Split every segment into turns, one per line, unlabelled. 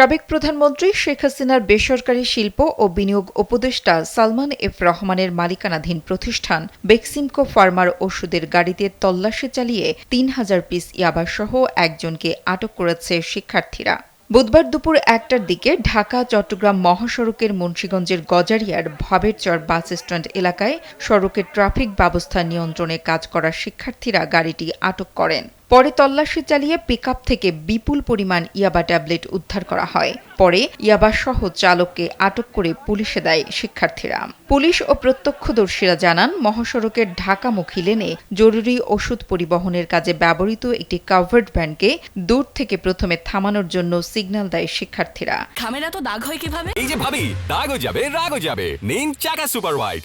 সাবেক প্রধানমন্ত্রী শেখ হাসিনার বেসরকারি শিল্প ও বিনিয়োগ উপদেষ্টা সালমান এফ রহমানের মালিকানাধীন প্রতিষ্ঠান বেক্সিমকো ফার্মার ওষুধের গাড়িতে তল্লাশি চালিয়ে তিন হাজার পিস ইয়াবাসহ একজনকে আটক করেছে শিক্ষার্থীরা। বুধবার দুপুর একটার দিকে ঢাকা, চট্টগ্রাম মহাসড়কের মুন্সীগঞ্জের গজারিয়ার ভবেরচর বাস স্ট্যান্ড এলাকায় সড়কের ট্রাফিক ব্যবস্থা নিয়ন্ত্রণে কাজ করা শিক্ষার্থীরা গাড়িটি আটক করেন। পরে তল্লাশি চালিয়ে পিকআপ থেকে বিপুল পরিমাণ ইয়াবা ট্যাবলেট উদ্ধার করা হয়। পরে ইয়াবা সহ চালককে আটক করে পুলিশে দেয় শিক্ষার্থীরা। পুলিশ ও প্রত্যক্ষদর্শীরা জানান মহাসড়কের ঢাকামুখী লেনে জরুরি ওষুধ পরিবহনের কাজে ব্যবহৃত একটি কাভার্ড ভ্যানকে দূর থেকে প্রথমে থামানোর জন্য সিগন্যাল দেয় শিক্ষার্থীরা।
খামেরা তো দাগ হয় কীভাবে?
এই যে ভাবি দাগও যাবে রাগও যাবে। নিন চাকা সুপার হোয়াইট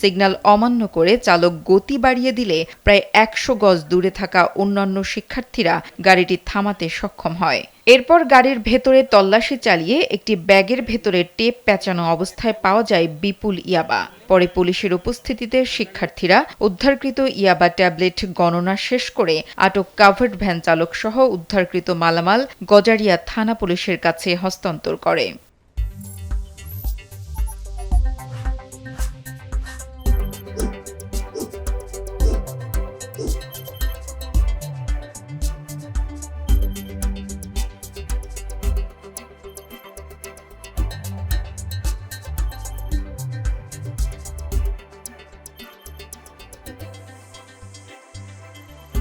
সিগন্যাল অমান্য করে চালক গতি বাড়িয়ে দিলে প্রায় একশো গজ দূরে থাকা অন্যান্য শিক্ষার্থীরা গাড়িটি থামাতে সক্ষম হয়। এরপর গাড়ির ভেতরে তল্লাশি চালিয়ে একটি ব্যাগের ভেতরে টেপ প্যাঁচানো অবস্থায় পাওয়া যায় বিপুল ইয়াবা। পরে পুলিশের উপস্থিতিতে শিক্ষার্থীরা উদ্ধারকৃত ইয়াবা ট্যাবলেট গণনা শেষ করে আটক কাভার্ড ভ্যান চালক সহ উদ্ধারকৃত মালামাল গজারিয়া থানা পুলিশের কাছে হস্তান্তর করে।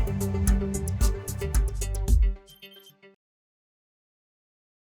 thank you